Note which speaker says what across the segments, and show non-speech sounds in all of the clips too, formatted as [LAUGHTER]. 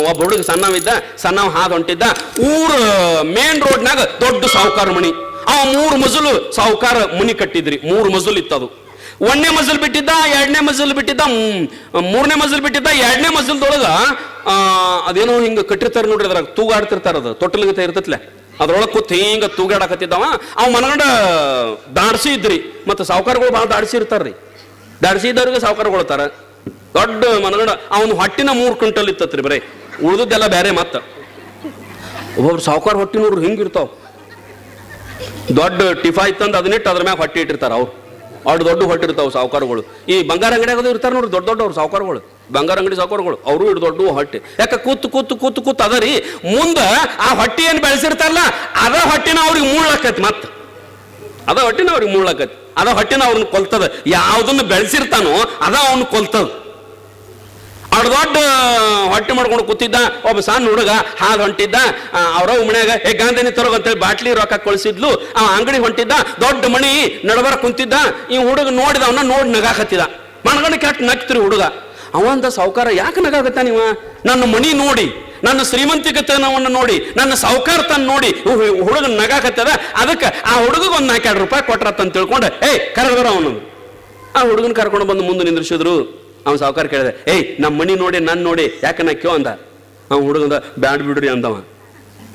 Speaker 1: ಒಬ್ಬ ಹುಡುಗ ಸಣ್ಣವಿದ್ದ ಸಣ್ಣವ ಹಾದ್ ಹೊಂಟಿದ್ದ. ಊರು ಮೇನ್ ರೋಡ್ನಾಗ ದೊಡ್ಡ ಸಾಹುಕಾರ ಮಣಿ. ಅವ ಮೂರು ಮಜಲು ಸಾಹುಕಾರ ಮುನಿ ಕಟ್ಟಿದ್ರಿ. ಮೂರು ಮಜಲು ಇತ್ತದು. ಒಂದನೇ ಮಜಲ್ ಬಿಟ್ಟಿದ್ದ ಎರಡನೇ ಮಜಲ್ ಬಿಟ್ಟಿದ್ದ ಮೂರನೇ ಮಜಲ್ ಬಿಟ್ಟಿದ್ದ ಎರಡನೇ ಮಜಲ್ದೊಳಗ ಆ, ಅದೇನೋ ಹಿಂಗ ಕಟ್ಟಿರ್ತಾರ ನೋಡ್ರಿ ಅದ್ರಾಗ ತೂಗಾಡ್ತಿರ್ತಾರ ಅದು ತೊಟ್ಟಲಿಗತೆ ಇರ್ತತ್ಲೆ. ಅದ್ರೊಳಗೆ ಕೂತ್ ಹಿಂಗ ತೂಗಾಡಕತ್ತಿದ್ದವ. ಅವ ಮನಗಂಡ ದಾಡ್ಸಿ ಇದ್ರಿ. ಮತ್ತೆ ಸಾಹುಕಾರಗಳು ಭಾಳ ದಾಡ್ಸಿ ಇರ್ತಾರ್ರಿ. ದಾಡ್ಸಿ ಇದ್ದವ್ರಿಗೆ ಸಾವುಕಾರಗೊಳ್ತಾರ ದೊಡ್ಡ ಮನಗಂಡ ಅವನು ಹೊಟ್ಟಿನ ಮೂರು ಕ್ವಿಂಟಲ್ ಇತ್ತತ್ರಿ ಬರೀ. ಉಳಿದದ್ದೆಲ್ಲ ಬೇರೆ ಮತ್ತ. ಒಬ್ಬೊಬ್ರು ಸಾವುಕಾರ ಹೊಟ್ಟಿನವ್ರು ಹಿಂಗಿರ್ತಾವ ದೊಡ್ಡ ಟಿಫಾ ತಂದು ಅದನ್ನಿಟ್ಟು ಅದ್ರ ಮ್ಯಾಗ ಹೊಟ್ಟಿ ಇಟ್ಟಿರ್ತಾರೆ ಅವ್ರು. ಅಷ್ಟು ದೊಡ್ಡ ಹೊಟ್ಟಿ ಇರ್ತಾವ ಸಾವುಕಾರಗಳು. ಈ ಬಂಗಾರ ಅಂಗಡಿಯಾಗದು ಇರ್ತಾರೆ ನೋಡ್ರಿ ದೊಡ್ಡ ದೊಡ್ಡವ್ರು ಸಾವುಕಾರಗಳು. ಬಂಗಾರ ಅಂಗಡಿ ಸಾವುಕಾರಗಳು. ಅವರು ಇಡ್ ದೊಡ್ಡ ಹೊಟ್ಟೆ. ಯಾಕೆ ಕೂತು ಕೂತು ಕೂತು ಕೂತು ಅದ ರೀ. ಮುಂದ ಆ ಹೊಟ್ಟಿ ಏನು ಬೆಳೆಸಿರ್ತಾರಲ್ಲ, ಅದ ಹೊಟ್ಟಿನ ಅವ್ರಿಗೆ ಮೂಳಾಕತಿ ಮತ್ತೆ. ಅದ ಹೊಟ್ಟಿನ ಅವ್ರಿಗೆ ಮೂಳಾಕತಿ ಅದ ಹೊಟ್ಟಿನ ಅವ್ರನ್ನ ಕೊಲ್ತದ. ಯಾವುದನ್ನು ಬೆಳೆಸಿರ್ತಾನೋ ಅದ ಅವ್ನ ಕೊಲ್ತದ. ಅಡ್ ದೊಡ್ಡ ಹೊಟ್ಟೆ ಮಾಡ್ಕೊಂಡು ಕೂತಿದ್ದ, ಒಬ್ಬ ಸಣ್ಣ ಹುಡುಗ ಹಾಲು ಹೊಂಟಿದ್ದ ಅವರ ಮನ್ಯಾಗ ಹೇ ಗಾಂಧಿನಿ ತರೋಗ ಅಂತೇಳಿ ಬಾಟ್ಲಿ ರೊಕ್ಕ ಕಳಿಸಿದ್ಲು, ಆ ಅಂಗಡಿ ಹೊಂಟಿದ್ದ, ದೊಡ್ಡ ಮಣಿ ನಡಬರ ಕುಂತಿದ್ದ, ಈ ಹುಡುಗ ನೋಡಿದ ಅವನ ನೋಡಿ ನಗಾಕತ್ತಿದ. ಮನಗಂಡ ಕೆಟ್ಟ ನಗ್ತಿರಿ ಹುಡುಗ. ಅವಂದ ಸಾವುಕಾರ, ಯಾಕೆ ನಗಾಗತ್ತ ನೀವ ನನ್ನ ಮಣಿ ನೋಡಿ, ನನ್ನ ಶ್ರೀಮಂತಿಕತನವನ್ನು ನೋಡಿ, ನನ್ನ ಸಾವುಕಾರತನ ನೋಡಿ ಹುಡುಗ ನಗಾಕತ್ತದ, ಅದಕ್ಕೆ ಆ ಹುಡುಗಗೆ ಒಂದು ನಾಲ್ಕೆರಡು ರೂಪಾಯಿ ಕೊಟ್ರತ್ತ ಅಂತ ತಿಳ್ಕೊಂಡು ಏಯ್ ಕರೆದ್ರ ಅವನು ಆ ಹುಡುಗನ ಕರ್ಕೊಂಡು ಬಂದು ಮುಂದೆ ನಿಂದ್ರಿಸಿದ್ರು. ಅವ್ನು ಸಾವುಕಾರ ಕೇಳಿದೆ, ಏಯ್ ನಮ್ಮ ಮಣಿ ನೋಡಿ ನನ್ನ ನೋಡಿ, ಯಾಕೆ ನಕ್ಕೋ ಅಂದ? ಅವ್ ಹುಡುಗಂದ ಬ್ಯಾಡ್ ಬಿಡ್ರಿ ಅಂದವ.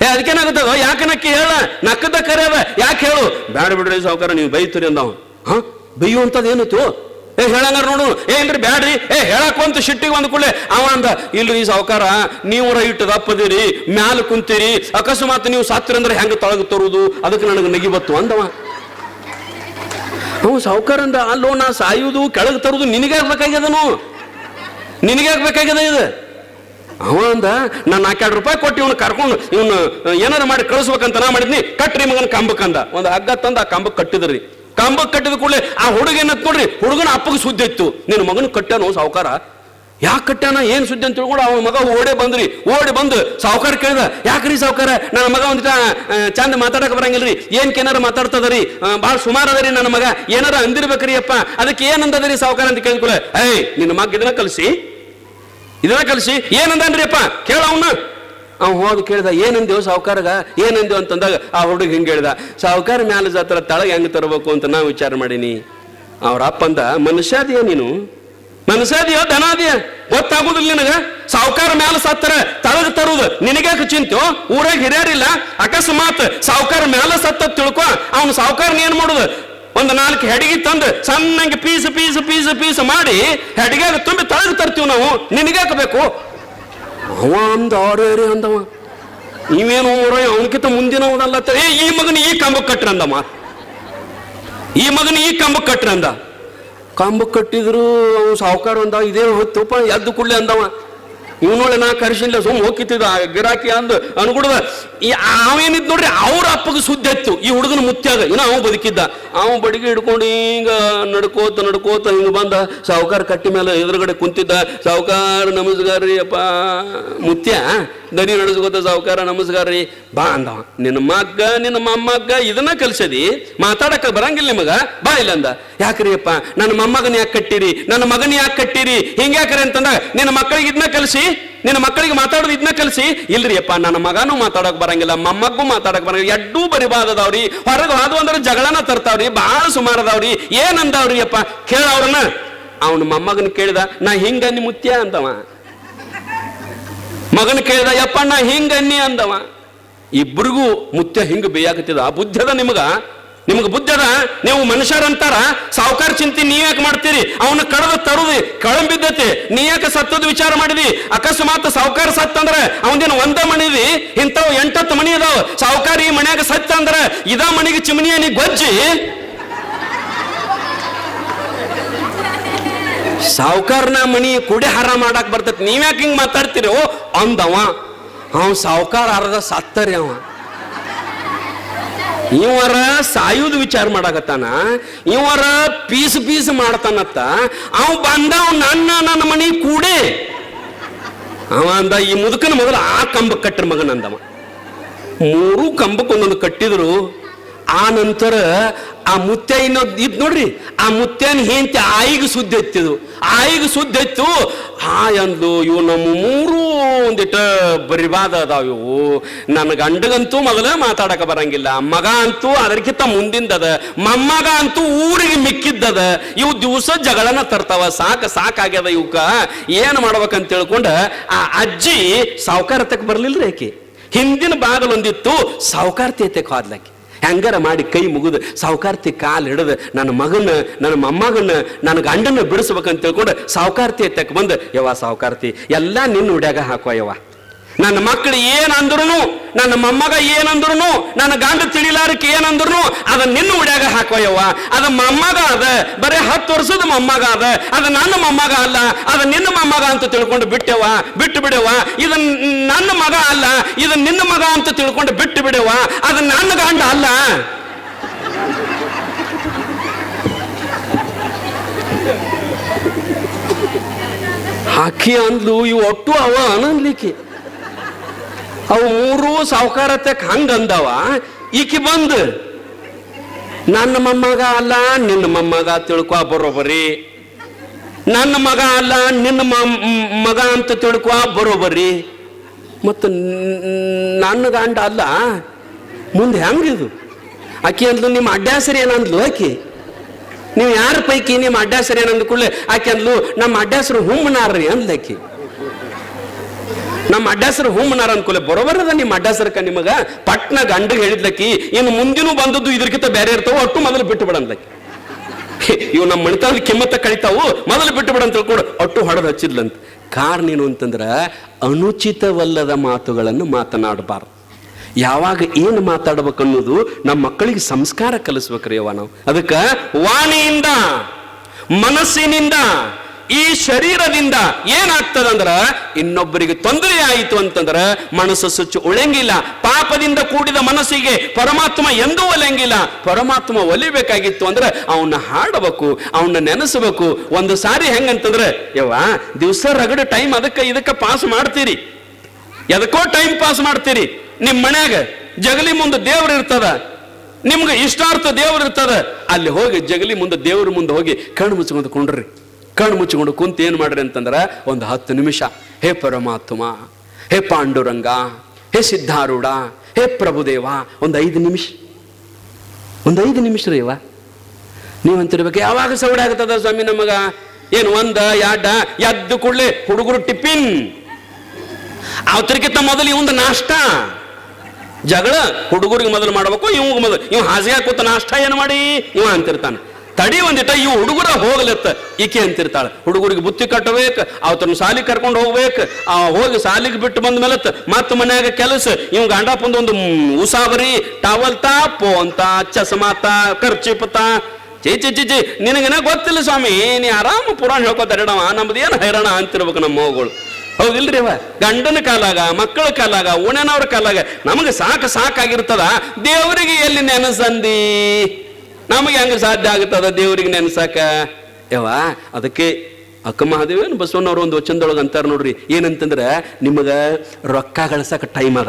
Speaker 1: ಏ ಅದಕ್ಕೇನಾಗುತ್ತದ ಯಾಕೆ ನಕ್ಕಿ? ಹೇಳ. ನಕ್ಕದ ಕರೆಯವ ಯಾಕೆ ಹೇಳು? ಬ್ಯಾಡ್ ಬಿಡ್ರಿ ಸಾವುಕಾರ, ನೀವು ಬೈತೀರಿ ಅಂದವ. ಹ? ಬೈಯುವಂಥದ್ದು ಏನಿತ್ತು ಏ, ಹೇಳಂಗಾರ ನೋಡು. ಏ ಇಲ್ರಿ ಬ್ಯಾಡ್ರಿ? ಏ ಹೇಳಕ್ ಅಂತ ಶಿಟ್ಟಿಗೆ ಬಂದ ಕೂಡಲೇ ಅವ ಅಂದ, ಇಲ್ರಿ ಸಾವುಕಾರ, ನೀವು ರೈಟ್ ದಪ್ಪದಿರಿ ಮ್ಯಾಲ ಕುಂತೀರಿ, ಅಕಸ್ಮಾತ್ ನೀವು ಸಾತ್ರಿ ಅಂದ್ರೆ ಹೆಂಗ ತೊಳಗ ತರುವುದು ಅದಕ್ಕೆ ನನಗೆ ನಗಿ ಬತ್ತು ಅಂದವ. ಅವ ಸಾವುಕಾರಂದ ಅಲ್ಲೋ ನಾ ಸಾಯುವುದು, ಕೆಳಗೆ ತರುವುದು ನಿನಗೆ ಬೇಕಾಗ್ಯದನು ನಿನಗೆ ಆಗ್ಬೇಕಾಗ್ಯದ ಇದು? ಅವ ಅಂದ, ನಾನು ನಾಲ್ಕೆರಡು ರೂಪಾಯಿ ಕೊಟ್ಟು ಇವನು ಕರ್ಕೊಂಡು, ಇವನು, ಏನಾರು ಮಾಡಿ ಕಳಿಸ್ಬೇಕಂತ ನಾ ಮಾಡಿದ್ನಿ ಕಟ್ಟ್ರಿ ಮಗನ ಕಂಬಕ್ಕಂದ ಒಂದು ಹಗ್ಗ ತಂದು ಆ ಕಂಬಕ್ಕೆ ಕಟ್ಟಿದ್ರಿ. ಕಂಬಕ್ಕೆ ಕಟ್ಟಿದ ಕೂಡಲೇ ಆ ಹುಡುಗ ಏನತ್ ನೋಡ್ರಿ, ಹುಡುಗನ ಅಪ್ಪಗೆ ಸುದ್ದಿ ಇತ್ತು. ನಿನ್ನ ಮಗನ ಕಟ್ಟಾನು ಸಾವುಕಾರ? ಯಾಕೆ ಕಟ್ಟಾನ ಏನು ಸುದ್ದಿ ಅಂತ ತಿಳ್ಕೊಂಡು ಅವನ ಮಗ ಓಡಿ ಬಂದ್ರಿ. ಓಡಿ ಬಂದು ಸಾವುಕಾರ ಕೇಳಿದ. ಯಾಕ್ರಿ ಸಾವುಕಾರ? ನನ್ನ ಮಗ ಒಂದಿಟ ಆ, ಚಂದ ರೀ ಬರಂಗಿಲ್ರಿ. ಏನ್ ಏನಾರ ಮಾತಾಡ್ತದರಿ? ಭಾಳ ಸುಮಾರು ಅದರಿ ನನ್ನ ಮಗ. ಏನಾರ ಅಂದಿರ್ಬೇಕ್ರಿ ಅಪ್ಪ. ಅದಕ್ಕೆ ಏನಂದದರಿ ಸಾವುಕಾರ ಅಂತ ಕೇಳಿದ್ಕೊಳ ಏಯ್ ನಿನ್ನ ಮಗ ಇದನ್ನ ಕಲಿಸಿ. ಇದನ್ನ ಕಲಿಸಿ. ಏನಂದನ್ರಿ ಅಪ್ಪ? ಕೇಳ ಅವನ್ನ ಅವ್ ಹೋದ್ ಕೇಳ್ದ ಏನಂದೇವ್ ಸಾವುಕಾರಗ? ಏನಂದೇವ್ ಅಂತಂದಾಗ ಆ ಹುಡುಗ ಹಿಂಗೆ ಹೇಳ್ದ ಸಾವುಕಾರ ಮ್ಯಾಲ ಜಾತ್ರ ತಳಗ ಹೆಂಗ್ ತರಬೇಕು ಅಂತ ನಾ ವಿಚಾರ ಮಾಡೀನಿ. ಅವ್ರ ಅಪ್ಪಂದ ಅಂದ ಮನುಷ್ಯಾದಿಯ ನೀನು ಮನುಷ್ಯಾದಿಯೋ ದನಾದಿಯ ಗೊತ್ತಾಗುದಿಲ್ಲ ನಿನಗ? ಸಾವುಕಾರ ಮ್ಯಾಲ ಸತ್ತರ ತಳಗ ತರುದು. ನಿನಗ್ಯಾಕ ಚಿಂತ್ಯೋ ಊರಾಗ ಹಿರಿಯರಿಲ್ಲ. ಅಕಸ್ಮಾತ್ ಸಾವುಕಾರ ಮ್ಯಾಲ ಸತ್ತ ತಿಳ್ಕೊ. ಅವನು ಸಾವುಕಾರನ ಏನ್ ಮಾಡುದು? ಒಂದು ನಾಲ್ಕು ಹೆಡಿಗೆ ತಂದು ಸಣ್ಣಂಗೆ ಪೀಸ್ ಪೀಸ್ ಪೀಸ್ ಪೀಸ್ ಮಾಡಿ ಹೆಡಿಗೆ ತುಂಬಿ ತಳಗ ತರ್ತೀವಿ ನಾವು. ನಿನಗ್ಯಾಕ ಬೇಕು? ಅವ ಅಂದ ಆರೇರಿ ಅಂದವ. ನೀವೇನು ಅವನಕಿಂತ ಮುಂದಿನವನಲ್ಲ ಅಂತ. ಏ, ಈ ಮಗನ ಈ ಕಂಬಕ್ಕೆ ಕಟ್ರಂದಮ್ಮ. ಈ ಮಗನ ಈ ಕಂಬಕ್ಕೆ ಕಟ್ರಂದ. ಅಂದ ಕಂಬಕ್ಕೆ ಕಟ್ಟಿದ್ರು ಅವ್ ಸಾವುಕಾರ ಅಂದ ಇದೇ ಹೊತ್ತಪ್ಪ ಎದ್ದು ಕೂಡಲೇ ಅಂದವ. ಇವನೊಳೆ ನಾ ಕರೆಸಿಲ್ಲ ಸುಮ್ ಹೋಗಿತ್ತಿದ್ದ ಗಿರಾಕಿ ಅಂದು ಅನ್ಗುಡ್ದ. ಈ ಅವೇನಿದ್ ನೋಡ್ರಿ, ಅವ್ರ ಅಪ್ಪಗೆ ಸುದ್ದಿ ಎತ್ತು ಈ ಹುಡುಗನ ಮುತ್ಯಾಗ, ಇನ್ನ ಅವ ಬದುಕಿದ್ದ. ಅವ ಬಡಿಗೆ ಹಿಡ್ಕೊಂಡು ಹಿಂಗ ನಡ್ಕೋತ ನಡ್ಕೋತ ಹಿಂಗ ಬಂದ. ಸಾವುಕಾರ ಕಟ್ಟಿ ಮೇಲೆ ಎದುರುಗಡೆ ಕುಂತಿದ್ದ. ಸಾವುಕಾರ ನಮಸ್ಕಾರ ರೀ ಅಪ್ಪ ಮುತ್ಯ. ದನಿ ನಡೆಸ್ಕೋತ ಸಾವುಕಾರ ನಮಸ್ಕಾರ ರೀ ಬಾ ಅಂದವ ನಿನ್ನ ಮಗ್ಗ, ನಿನ್ನ ಮೊಮ್ಮಗ್ಗ ಇದನ್ನ ಕಲ್ಸದಿ. ಮಾತಾಡಕ ಬರಂಗಿಲ್ಲ ನಿಮಗ. ಬಾ ಇಲ್ಲ ಅಂದ. ಯಾಕ್ರಿ ಅಪ್ಪ ನನ್ನ ಮೊಮ್ಮಗನ ಯಾಕೆ ಕಟ್ಟಿರಿ? ನನ್ನ ಮಗನ ಯಾಕೆ ಕಟ್ಟಿರಿ? ಹಿಂಗ್ಯಾಕ್ರಿ ಅಂತಂದ ನಿನ್ನ ಮಕ್ಕಳಿಗೆ ಇದನ್ನ ಕಲಿಸಿ, ನಿನ್ನ ಮಕ್ಕಳಿಗೆ ಮಾತಾಡೋದು ಇದನ್ನ ಕಲಿಸಿ. ಇಲ್ರಿ ಅಪ್ಪ ನನ್ನ ಮಗನೂ ಮಾತಾಡಕ್ ಬರಂಗಿಲ್ಲ, ಮೊಮ್ಮಗೂ ಮಾತಾಡಕ್ ಬರಂಗಿಲ್ಲ. ಎಡ್ಡೂ ಬರಿಬಾದದವ್ರಿ. ಹೊರಗೆ ಹಾದು ಅಂದ್ರೆ ಜಗಳನ ತರ್ತಾವ್ರಿ. ಬಹಳ ಸುಮಾರು ಅದಾವ್ರಿ ಏನಂದವ್ರಿ ಅಪ್ಪ ಕೇಳ ಅವ್ರನ್ನ. ಅವನ ಮೊಮ್ಮಗನ ಕೇಳಿದ, ನಾ ಹಿಂಗ ಹಿಂಗನ್ನಿ ಮುತ್ಯ ಅಂತವ. ಮಗನ ಕೇಳಿದ ಯಪ್ಪಣ್ಣ ಹಿಂಗ ಹಿಂಗನ್ನಿ ಅಂದವ. ಇಬ್ಬರಿಗೂ ಮುತ್ಯ ಹಿಂಗ ಬೇಯಾಕತ್ತಿದ. ಬುದ್ಧದ ನಿಮಗ? ನಿಮ್ಗೆ ಬುದ್ಧದ ನೀವು ಮನುಷ್ಯರಂತಾರ? ಸಾವುಕಾರ ಚಿಂತೆ ನೀ ಯಾಕೆ ಮಾಡ್ತೀರಿ? ಅವನ ಕಡದ ತರುದು, ಕಳಂಬಿದ್ದತಿ. ನೀ ಯಾಕೆ ಸತ್ತದ ವಿಚಾರ ಮಾಡಿದಿ? ಅಕಸ್ಮಾತ್ ಸಾವುಕಾರ ಸತ್ತಂದ್ರ ಅವನದೇನು ಒಂದ ಮಣಿದಿ? ಇಂಥವು ಎಂಟತ್ತು ಮಣಿ ಅದಾವ. ಸಾವುಕಾರ ಈ ಮನ್ಯಾಗ ಸತ್ತ ಅಂದ್ರ ಇದ ಮಣಿಗೆ ಚಿಮಣಿಯ ನೀ ಗೊಜ್ಜಿ? ಸಾವುಕಾರನ ಮನಿ ಕುಡಿ ಹಾರ ಮಾಡಕ್ ಬರ್ತೈತಿ. ನೀವ್ಯಾಕೆ ಹಿಂಗ್ ಮಾತಾಡ್ತೀರೋ ಅಂದವ. ಅವ ಸಾವುಕಾರ ಅರ್ಧ ಸತ್ತರಿ ಅವ. ಇವರ ಸಾಯುದ ವಿಚಾರ ಮಾಡಾಕತ್ತಾನ. ಇವರ ಪೀಸ್ ಪೀಸ್ ಮಾಡ್ತಾನತ್ತ. ಅವ ಬಂದವ್ ನನ್ನ ನನ್ನ ಮನಿ ಕೂಡೆ. ಅವ ಅಂದ, ಈ ಮುದುಕನ ಮೊದಲು ಆ ಕಂಬ ಕಟ್ಟ್ರ ಮಗನ ಅಂದವ ಮೂರು ಕಂಬಕ್ಕೆ ಒಂದೊಂದು ಕಟ್ಟಿದ್ರು. ಆ ನಂತರ ಆ ಮುತ್ತೆ ಇನ್ನೊಂದು ಇದ್ ನೋಡ್ರಿ, ಆ ಮುತ್ತೆನ ಹೆಂಡತಿ ಆಯಿಗೆ ಸುದ್ದಿ ಆಯಿಗೆ ಸುದ್ದಿ ಎತ್ತು ಆ ಅಂದ್ಲು, ಇವು ನಮ್ಮ ಮೂರು ಒಂದಿಟ್ಟ ಬರಿಬಾದ ಅದಾವ ಇವು. ನನ್ನ ಗಂಡಗಂತೂ ಮೊದಲ ಮಾತಾಡಕ ಬರಂಗಿಲ್ಲ. ಮಗ ಅಂತೂ ಅದಕ್ಕಿಂತ ಮುಂದಿಂದದ. ಮೊಮ್ಮಗ ಅಂತೂ ಊರಿಗೆ ಮಿಕ್ಕಿದ್ದದ. ಇವು ದಿವಸ ಜಗಳನ ತರ್ತಾವ. ಸಾಕ, ಸಾಕಾಗ್ಯದ ಇವಕ್ಕ ಏನು ಮಾಡ್ಬೇಕಂತ ತಿಳ್ಕೊಂಡ ಆ ಅಜ್ಜಿ ಸಾವುಕಾರತಕ್ಕೆ ಬರ್ಲಿಲ್ಲ ರೇಕಿ ಹಿಂದಿನ ಬಾಗಲೊಂದಿತ್ತು, ಸಾವುಕಾರತೆ ಐತೆ ಹೋದ್ಲಕ್ಕೆ. ಹೆಂಗಾರ ಮಾಡಿ ಕೈ ಮುಗಿದು ಸಾವುಕಾರ್ತಿ ಕಾಲು ಹಿಡಿದು ನನ್ನ ಮಗನ ನನ್ನ ಮೊಮ್ಮಗನ ನನ್ನ ಗಂಡನ ಬಿಡಿಸ್ಬೇಕಂತ ತಿಳ್ಕೊಂಡು ಸಾವುಕಾರ್ತಿ ತಕ್ಕ ಬಂದು, ಯವ್ವ ಸಾವುಕಾರ್ತಿ, ಎಲ್ಲ ನಿನ್ನ ಉಡ್ಯಾಗ ಹಾಕೋ ಯವ್ವ. ನನ್ನ ಮಕ್ಕಳು ಏನಂದ್ರು ನನ್ನ ಮೊಮ್ಮಗ ಏನಂದ್ರು ನನ್ನ ಗಂಡ ತಿಳಿಲಾರಕ್ಕೆ ಏನಂದ್ರು ಅದ ನಿನ್ನ ಉಡ್ಯಾಗ ಹಾಕೋಯವ್ವ ಅದ ಮೊಮ್ಮಗ ಅದ, ಬರೀ ಹತ್ತು ವರ್ಷದ ಮೊಮ್ಮಗ ಅದ ಅದ ನನ್ನ ಮೊಮ್ಮಗ ಅಲ್ಲ, ಅದ ನಿನ್ನ ಮೊಮ್ಮಗ ಅಂತ ತಿಳ್ಕೊಂಡು ಬಿಟ್ಟೆವ ಬಿಟ್ಟು ಬಿಡವ ಇದು ನನ್ನ ಮಗ ಅಲ್ಲ, ಇದು ನಿನ್ನ ಮಗ ಅಂತ ತಿಳ್ಕೊಂಡು ಬಿಟ್ಟು ಬಿಡವ ಅದು ನನ್ನ ಗಂಡ ಅಲ್ಲ. ಹಾಕಿ ಅಂದ್ಲು, ಇವು ಒಟ್ಟು ಅವ ಅನನ್ಲಿಕ್ಕೆ. ಅವು ಮೂರು ಸಾವುಕಾರತಕ್ಕೆ ಹಂಗ ಅಂದವ ಈಕಿ ಬಂದು, ನನ್ನ ಮೊಮ್ಮಗ ಅಲ್ಲ, ನಿನ್ನ ಮೊಮ್ಮಗ ತಿಳ್ಕೊ ಬರೋಬರಿ. ನನ್ನ ಮಗ ಅಲ್ಲ, ನಿನ್ನ ಮಗ ಅಂತ ತಿಳ್ಕೊ ಬರೋಬರಿ. ಮತ್ತು ನನ್ನ ಗಂಡ ಅಲ್ಲ, ಮುಂದೆ ಹೆಂಗಿದು ಆಕಿ ಅಂದ್ಲು, ನಿಮ್ಮ ಅಡ್ಡಾಸರಿ ಏನಂದ್ಲು ಆಕಿ? ನೀವು ಯಾರ ಪೈಕಿ ನಿಮ್ಮ ಅಡ್ಡಾಸರಿ ಏನಂದ ಕೂಡಲೇ ಆಕೆ ಅಂದ್ಲು, ನಮ್ಮ ಅಡ್ಡಾಸರು ಹುಮ್ಮನಾರ್ರಿ ಅಂದ್ಲಾಕಿ ನಮ್ಮ ಅಡ್ಡಾಸರು ಹೂಮನಾರ ಅನ್ಕೊಲೆ ಬರೋಬರದ ನಿಮ್ಮ ಅಡ್ಡಾಸರಕ ನಿಮಗ? ಪಟ್ನ ಗಂಡ ಹೇಳಿದ್ಲಕ್ಕಿ, ಇನ್ನು ಮುಂದಿನೂ ಬಂದದ್ದು ಇದ್ರಕ್ಕಿಂತ ಬೇರೆ ಇರ್ತಾವ, ಅಟ್ಟು ಮೊದಲು ಬಿಟ್ಟು ಬಿಡಂದ್ಲಕ್ಕಿ ಇವು ನಮ್ಮ ಮಣಿತಾವ್ ಕಿಮ್ಮತ್ತ ಕಳಿತಾವು, ಮೊದಲು ಬಿಟ್ಟು ಬಿಡ ಅಂತ ತಿಳ್ಕೊಂಡು ಅಟ್ಟು ಹೊಡೆದು ಹಚ್ಚಿದ್ಲಂತ. ಕಾರಣ ಏನು ಅಂತಂದ್ರ, ಅನುಚಿತವಲ್ಲದ ಮಾತುಗಳನ್ನು ಮಾತನಾಡಬಾರ್ದು. ಯಾವಾಗ ಏನು ಮಾತಾಡ್ಬೇಕನ್ನೋದು ನಮ್ಮ ಮಕ್ಕಳಿಗೆ ಸಂಸ್ಕಾರ ಕಲಿಸ್ಬೇಕ್ರಿ ಅವ ನಾವು. ಅದಕ್ಕೆ ವಾಣಿಯಿಂದ, ಮನಸ್ಸಿನಿಂದ ಈ ಶರೀರದಿಂದ ಏನಾಗ್ತದಂದ್ರ ಇನ್ನೊಬ್ಬರಿಗೆ ತೊಂದರೆ ಆಯಿತು ಅಂತಂದ್ರ ಮನಸ್ಸು ಸುಚ್ಚು ಉಳೆಂಗಿಲ್ಲ ಪಾಪದಿಂದ ಕೂಡಿದ ಮನಸ್ಸಿಗೆ ಪರಮಾತ್ಮ ಎಂದೂ ಒಲೆಂಗಿಲ್ಲ ಪರಮಾತ್ಮ ಒಲಿಬೇಕಾಗಿತ್ತು ಅಂದ್ರೆ ಅವನ್ನ ಹಾಡಬೇಕು ಅವನ್ನ ನೆನೆಸಬೇಕು. ಒಂದು ಸಾರಿ ಹೆಂಗಂತಂದ್ರೆ, ಯವ್ವ, ದಿವಸ ರಗಡ ಟೈಮ್ ಅದಕ್ಕೆ ಇದಕ್ಕೆ ಪಾಸ್ ಮಾಡ್ತೀರಿ. ಎದಕ್ಕೋ ಟೈಮ್ ಪಾಸ್ ಮಾಡ್ತೀರಿ. ನಿಮ್ಮ ಮನ್ಯಾಗ ಜಗಲಿ ಮುಂದೆ ದೇವ್ರು ಇರ್ತದ. ನಿಮ್ಗೆ ಇಷ್ಟಾರ್ಥ ದೇವ್ರು ಇರ್ತದ. ಅಲ್ಲಿ ಹೋಗಿ ಜಗಲಿ ಮುಂದೆ ದೇವ್ರ ಮುಂದೆ ಹೋಗಿ ಕಣ್ಣು ಮುಚ್ಕೊಂಡು ಕುಂಡ್ರಿ. ಕಣ್ಣು ಮುಚ್ಚಿಕೊಂಡು ಕುಂತು ಏನು ಮಾಡ್ರಿ ಅಂತಂದ್ರೆ ಒಂದು ಹತ್ತು ನಿಮಿಷ, ಹೇ ಪರಮಾತ್ಮ, ಹೇ ಪಾಂಡುರಂಗ, ಹೇ ಸಿದ್ಧಾರೂಢ, ಹೇ ಪ್ರಭುದೇವ, ಒಂದು ಐದು ನಿಮಿಷ, ಒಂದು ಐದು ನಿಮಿಷ ರೀ ಇವ ನೀವಂತಿರ್ಬೇಕು ಯಾವಾಗ ಸೌಡ ಆಗ್ತದ ಸ್ವಾಮಿ ನಮಗ? ಏನು ಒಂದ ಯಾಡ ಎದ್ದು ಕೂಡಲೇ ಹುಡುಗರು ಟಿಫಿನ್. ಅವತರಿಗಿಂತ ಮೊದಲು ಇವಂದು ನಾಷ್ಟ. ಜಗಳ, ಹುಡುಗರಿಗೆ ಮೊದಲು ಮಾಡ್ಬೇಕು, ಇವಂಗ ಮೊದಲು, ಇವ್ ಹಾಸಿಗೆ ಕೂತ ನಾಷ್ಟ ಏನು ಮಾಡಿ? ಇವ ಅಂತಿರ್ತಾನೆ. ತಡಿ ಒಂದಿಟ ಇವು ಹುಡುಗರ ಹೋಗ್ಲತ್ತ. ಈಕೆ ಅಂತಿರ್ತಾಳೆ, ಹುಡುಗರಿಗೆ ಬುತ್ತಿ ಕಟ್ಟಬೇಕು ಅವತನ ಸಾಲಿಗೆ ಕರ್ಕೊಂಡು ಹೋಗ್ಬೇಕು. ಆ ಹೋಗಿ ಸಾಲಿಗೆ ಬಿಟ್ಟು ಬಂದ ಮೇಲೆ ಮತ್ತೆ ಮನ್ಯಾಗ ಕೆಲಸ ಇವ್ ಗಂಡಪ್ಪಂದ ಒಂದು ಉಸಾಬರಿ ಟಾವಲ್ ತಾ ಪೋಂತ ಚಸ್ಮಾತ ಖರ್ಚಿಪತ ಚೇ ಚಿ ಚಿ ಚಿ ನಿನಗೇನ ಗೊತ್ತಿಲ್ಲ ಸ್ವಾಮಿ, ನೀ ಆರಾಮ ಪುರಾಣ ಹೇಳ್ಕೊತಾರಡವ ನಮ್ದು ಏನು ಹೈರಾಣ ಅಂತಿರ್ಬೇಕು ನಮ್ಮ ಮಗಳು ಹೌದಿಲ್ರಿ ಅವ, ಗಂಡನ ಕಾಲಾಗ, ಮಕ್ಕಳ ಕಾಲಾಗ ಉಣನವ್ರ ಕಾಲಾಗ, ನಮಗೆ ಸಾಕು ಸಾಕಾಗಿರ್ತದ, ದೇವರಿಗೆ ಎಲ್ಲಿ ನೆನಸಂದಿ? ನಮಗೆ ಹೆಂಗೆ ಸಾಧ್ಯ ಆಗುತ್ತದ ದೇವರಿಗೆ ನೆನ್ಸಕ? ಯವ ಅದಕ್ಕೆ ಅಕ್ಕ ಮಹಾದೇವನ್ ಬಸವಣ್ಣವ್ರ ಒಂದು ವಚನದೊಳಗೆ ಅಂತಾರ ನೋಡ್ರಿ. ಏನಂತಂದ್ರೆ, ನಿಮಗೆ ರೊಕ್ಕ ಗಳಿಸಕ ಟೈಮ್ ಅದ.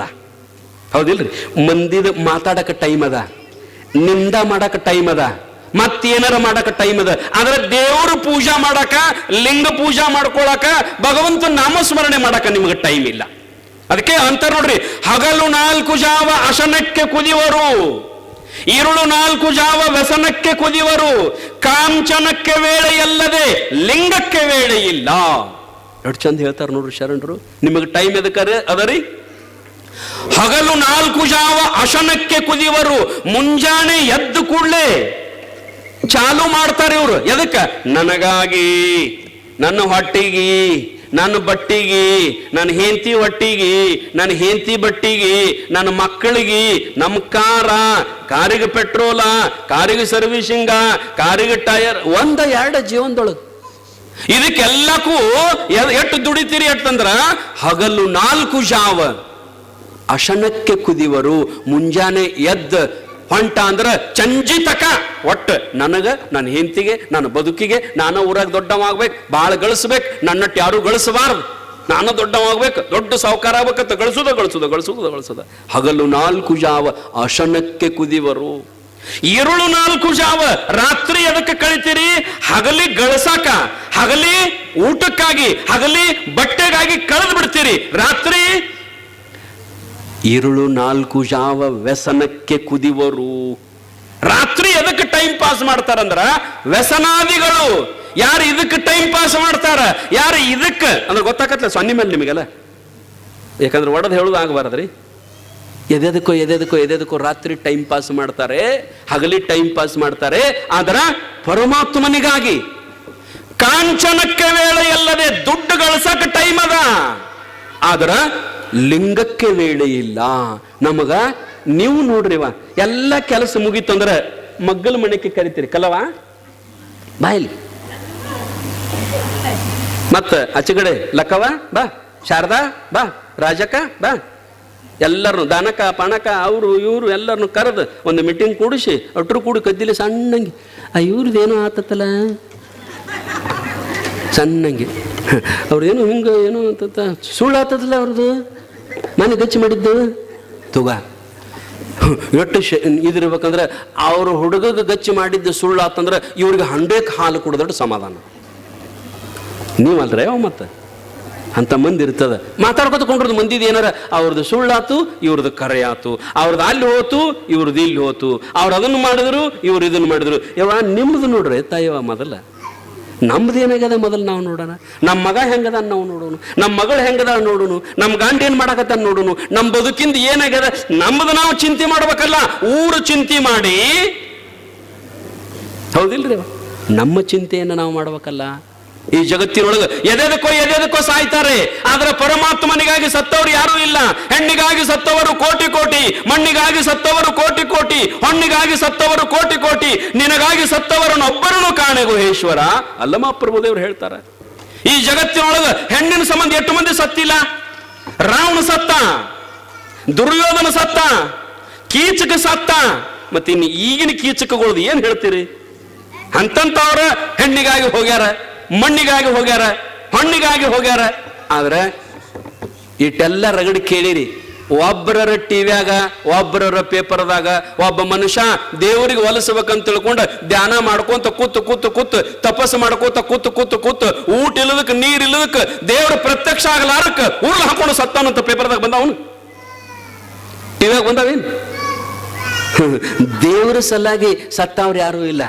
Speaker 1: ಹೌದಿಲ್ರಿ? ಮಂದಿದ ಮಾತಾಡಕ ಟೈಮ್ ಅದ. ನಿಂದ ಮಾಡಕ ಟೈಮ್ ಅದ. ಮತ್ತೇನಾರ ಮಾಡಕ ಟೈಮ್ ಅದ. ಆದ್ರೆ ದೇವ್ರ ಪೂಜಾ ಮಾಡಕ, ಲಿಂಗ ಪೂಜಾ ಮಾಡ್ಕೊಳಕ, ಭಗವಂತ ನಾಮಸ್ಮರಣೆ ಮಾಡಕ ನಿಮಗೆ ಟೈಮ್ ಇಲ್ಲ. ಅದಕ್ಕೆ ಅಂತಾರ ನೋಡ್ರಿ, ಹಗಲು ನಾಲ್ಕು ಜಾವ ಅಶನಕ್ಕೆ ಕುದಿವರು. ഇരുಳು ನಾಲ್ಕು ಜಾವ ವ್ಯಸನಕ್ಕೆ ಕುದಿವರು, ಕಾಂಚನಕ್ಕೆ ವೇಳೆಯಲ್ಲದೆ ಲಿಂಗಕ್ಕೆ ವೇಳೆ ಇಲ್ಲ. ಎಷ್ಟು ಚಂದ ಹೇಳ್ತಾರೆ ನೋಡ್ರಿ ಶರಣರು. ನಿಮಗೆ ಟೈಮ್ ಎದಕ್ಕರೆ ಅದರಿ? ಹಗಲು ನಾಲ್ಕು ಜಾವ ಅಶನಕ್ಕೆ ಕುದಿವರು, ಮುಂಜಾನೆ ಎದ್ದು ಕೂಡಲೇ ಚಾಲು ಮಾಡ್ತಾರೆ ಇವರು. ಎದಕ್ಕ? ನನಗಾಗಿ, ನನ್ನ ಹೊಟ್ಟಿಗೆ. ನನ್ನ ಬಟ್ಟಿಗೆ, ನನ್ನ ಹೆಂಡತಿ ಹೊಟ್ಟಿಗೆ ನನ್ನ ಹೆಂಡತಿ ಬಟ್ಟಿಗೆ, ನನ್ನ ಮಕ್ಕಳಿಗೆ, ನಮ್ಮ ಕಾರ, ಕಾರಿಗೆ ಪೆಟ್ರೋಲ, ಕಾರಿಗೆ ಸರ್ವಿಸಿಂಗ, ಕಾರಿಗೆ ಟೈರ್, ಒಂದ ಎರಡು ಜೀವನದೊಳಗೆ. ಇದಕ್ಕೆಲ್ಲಕ್ಕೂ ಎಷ್ಟು ದುಡಿತೀರಿ ಎಟ್ಟಂದ್ರ ಹಗಲು ನಾಲ್ಕು ಜಾವ. ಅಶನಕ್ಕೆ ಕುದಿವರು, ಮುಂಜಾನೆ ಎದ್ದ ಹೊಂಟ ಅಂದ್ರ ಚಂಜಿತಕ. ಒಟ್ಟು ನನಗ, ನನ್ನ ಹೆಂತಿಗೆ ನನ್ನ ಬದುಕಿಗೆ ನಾನು ಊರಾಗ ದೊಡ್ಡವಾಗ್ಬೇಕು ಭಾಳ ಗಳಿಸ್ಬೇಕು, ನನ್ನಟ್ಟು ಯಾರು ಗಳಿಸಬಾರ್ದು. ನಾನು ದೊಡ್ಡವಾಗ್ಬೇಕು, ದೊಡ್ಡ ಸಾವುಕಾರ ಆಗ್ಬೇಕಂತ ಗಳಿಸುದ ಗಳಿಸುದ ಗಳಿಸುದ ಗಳಿಸುದ. ಹಗಲು ನಾಲ್ಕು ಜಾವ ಅಶನಕ್ಕೆ ಕುದಿವರು. ಈರುಳು ನಾಲ್ಕು ಜಾವ ರಾತ್ರಿ ಅದಕ್ಕೆ ಕಳಿತೀರಿ? ಹಗಲಿ ಗಳಸಾಕ, ಹಗಲಿ ಊಟಕ್ಕಾಗಿ, ಹಗಲಿ ಬಟ್ಟೆಗಾಗಿ ಕಳೆದು ಬಿಡ್ತೀರಿ. ರಾತ್ರಿ ഇരുಳು ನಾಲ್ಕು ಜಾವ ವ್ಯಸನಕ್ಕೆ ಕುದಿವರು. ರಾತ್ರಿ ಎದಕ್ಕೆ ಟೈಮ್ ಪಾಸ್ ಮಾಡ್ತಾರಂದ್ರ? ವ್ಯಸನಾದಿಗಳು. ಯಾರು ಇದಕ್ಕೆ ಟೈಮ್ ಪಾಸ್ ಮಾಡ್ತಾರ? ಯಾರು ಇದಕ್ಕೆ? ಅಂದ್ರೆ ಗೊತ್ತಾಗತ್ತಲ್ಲ ಸೊನ್ನೆ ಮೇಲೆ ನಿಮಗೆಲ್ಲ? ಯಾಕಂದ್ರೆ ಒಡದ್ ಹೇಳುದು ಆಗಬಾರದ್ರಿ. ಎದೆದಕ್ಕೋ ಎದೆದಕ್ಕೋ ಎದೆದಕ್ಕೋ ರಾತ್ರಿ ಟೈಮ್ ಪಾಸ್ ಮಾಡ್ತಾರೆ, ಹಗಲಿ ಟೈಮ್ ಪಾಸ್ ಮಾಡ್ತಾರೆ. ಆದ್ರ ಪರಮಾತ್ಮನಿಗಾಗಿ ಕಾಂಚನಕ್ಕೆ ವೇಳೆ ಎಲ್ಲದೆ ದುಡ್ಡು ಗಳಿಸಕ್ಕೆ ಟೈಮ್ ಅದ. ಆದ್ರ ಲಿಂಗಕ್ಕೆ ವೇಳೆ ಇಲ್ಲ. ನಮಗ ನೀವು ನೋಡ್ರಿವ ಎಲ್ಲ ಕೆಲಸ ಮುಗೀತಂದ್ರ ಮಗ್ಗಲ ಮನೆಗೆ ಕರಿತೀರಿ. ಕಲವಾ ಬಾಯಿಲಿ ಮತ್ತ ಅಚಗಡೆ ಲಕ್ಕವ ಬಾ. ಶಾರದಾ? ಬಾ. ರಾಜಕ ಬಾ. ಎಲ್ಲರನ್ನು ದಾನಕ ಪಣಕ ಅವರು, ಇವರು ಎಲ್ಲರನ್ನು ಕರೆದು ಒಂದು ಮೀಟಿಂಗ್ ಕೂಡಿಸಿ, ಅಟ್ರು ಕೂಡಿ ಕದ್ದಿಲಿ ಸಣ್ಣಂಗೆ. ಆ ಇವ್ರದ್ದೇನೋ ಆತತ್ತಲ್ಲ? ಸಣ್ಣಂಗೆ. ಅವ್ರದ್ದೇನು ಹಿಂಗೆ, ಏನೋ ಅಂತ ಸುಳ್ಳು ಆತದಲ್ಲ ಅವ್ರದ್ದು? ಮನೆ ಗಚ್ಚಿ ಮಾಡಿದ್ದು? ತುಗ. ಎಟ್ಟು ಶ ಇದಿರ್ಬೇಕಂದ್ರೆ ಅವ್ರ ಹುಡುಗಗೆ ಗಚ್ಚಿ ಮಾಡಿದ್ದು ಸುಳ್ಳು ಆತಂದ್ರೆ ಇವ್ರಿಗೆ ಹಂಡೇಕ್ ಹಾಲು ಕುಡಿದ್ರೆ ಸಮಾಧಾನ. ನೀವಲ್ರೇ ಮತ್ತೆ? ಅಂತ ಮಂದಿ ಇರ್ತದ. ಮಾತಾಡ್ಕೊತ ಕೊಂಡ್ರದ್ದು ಮಂದಿದು ಏನಾರ ಅವ್ರದ್ದು ಸುಳ್ಳಾತು ಇವ್ರದ್ದು ಕರೆ ಆತು ಅವ್ರದ್ದು ಅಲ್ಲಿ ಹೋತು ಇವ್ರದ್ದು ಇಲ್ಲಿ ಹೋತು. ಅವ್ರು ಅದನ್ನು ಮಾಡಿದ್ರು, ಇವ್ರು ಇದನ್ನು ಮಾಡಿದ್ರು. ಯಾವ ನಿಮ್ಮದು ನೋಡ್ರಿ ತಾಯವ ಮೊದಲ. ನಮ್ದು ಏನಾಗ್ಯದ ಮೊದಲು ನಾವು ನೋಡೋಣ? ನಮ್ಮ ಮಗ ಹೆಂಗದ ನಾವು ನೋಡೋಣ? ನಮ್ಮ ಮಗಳು ಹೆಂಗದ ನೋಡೋಣ? ನಮ್ಮ ಗಂಡ ಏನು ಮಾಡಕತ್ತ ನೋಡೋಣ? ನಮ್ಮ ಬದುಕಿಂದ ಏನಾಗ್ಯದ? ನಮ್ದು ನಾವು ಚಿಂತೆ ಮಾಡ್ಬೇಕಲ್ಲ, ಊರು ಚಿಂತೆ ಮಾಡಿ. ಹೌದಿಲ್ರಿ ನಮ್ಮ ಚಿಂತೆಯನ್ನು ನಾವು ಮಾಡ್ಬೇಕಲ್ಲ. ಈ ಜಗತ್ತಿನೊಳಗೆ ಎದೆದಕ್ಕೋ ಎದೆದಕ್ಕೋ ಸಾಯ್ತಾರೆ, ಆದ್ರೆ ಪರಮಾತ್ಮನಿಗಾಗಿ ಸತ್ತವರು ಯಾರೂ ಇಲ್ಲ. ಹೆಣ್ಣಿಗಾಗಿ ಸತ್ತವರು ಕೋಟಿ ಕೋಟಿ, ಮಣ್ಣಿಗಾಗಿ ಸತ್ತವರು ಕೋಟಿ ಕೋಟಿ, ಹೊಣ್ಣಿಗಾಗಿ ಸತ್ತವರು ಕೋಟಿ ಕೋಟಿ, ನಿನಗಾಗಿ ಸತ್ತವರನ್ನೊಬ್ಬರನ್ನು ಕಾಣೆ ಗುಹೇಶ್ವರ ಅಲ್ಲಮ್ಮ ಪ್ರಭುದೇವರು ಹೇಳ್ತಾರೆ, ಈ ಜಗತ್ತಿನೊಳಗೆ ಹೆಣ್ಣಿನ ಸಂಬಂಧ ಎಷ್ಟು ಮಂದಿ ಸತ್ತಿಲ್ಲ? ರಾವಣ ಸತ್ತ, ದುರ್ಯೋಧನ ಸತ್ತ, ಕೀಚಕ ಸತ್ತ. ಮತ್ತೆ ಇನ್ನು ಈಗಿನ ಕೀಚಕಗಳು ಏನ್ ಹೇಳ್ತೀರಿ? ಅಂತಂತವ್ರ ಹೆಣ್ಣಿಗಾಗಿ ಹೋಗ್ಯಾರ. ಮಣ್ಣಿಗಾಗಿ ಹೋಗ್ಯಾರ ಹಣ್ಣಿಗಾಗಿ ಹೋಗ್ಯಾರ. ಆದ್ರೆ ಇಟ್ಟೆಲ್ಲ ರಗಡಿ ಕೇಳಿರಿ. ಒಬ್ಬರ ಟಿವ್ಯಾಗ ಒಬ್ಬರರ ಪೇಪರ್ದಾಗ ಒಬ್ಬ ಮನುಷ್ಯ ದೇವರಿಗೆ ಹೊಲಿಸ್ಬೇಕಂತ ತಿಳ್ಕೊಂಡು ಧ್ಯಾನ ಮಾಡ್ಕೊಂತ ಕೂತು ಕೂತು ಕೂತು ತಪಸ್ಸು ಮಾಡ್ಕೋತ ಕೂತು ಕೂತು ಕೂತು ಊಟ ಇಲ್ಲದಕ್ಕೆ ನೀರ್ ಇಲ್ಲದಕ್ಕೆ ದೇವ್ರ ಪ್ರತ್ಯಕ್ಷ ಆಗಲಾರಕ್ಕೆ ಉರ್ಲು ಹಾಕೊಂಡು ಸತ್ತಾನಂತ ಪೇಪರ್ದಾಗ ಬಂದವನು ಟಿವಿಯಾಗ ಬಂದಾವೇನು? [LAUGHS] ದೇವರ ಸಲಾಗಿ ಸತ್ತವ್ರು ಯಾರೂ ಇಲ್ಲ.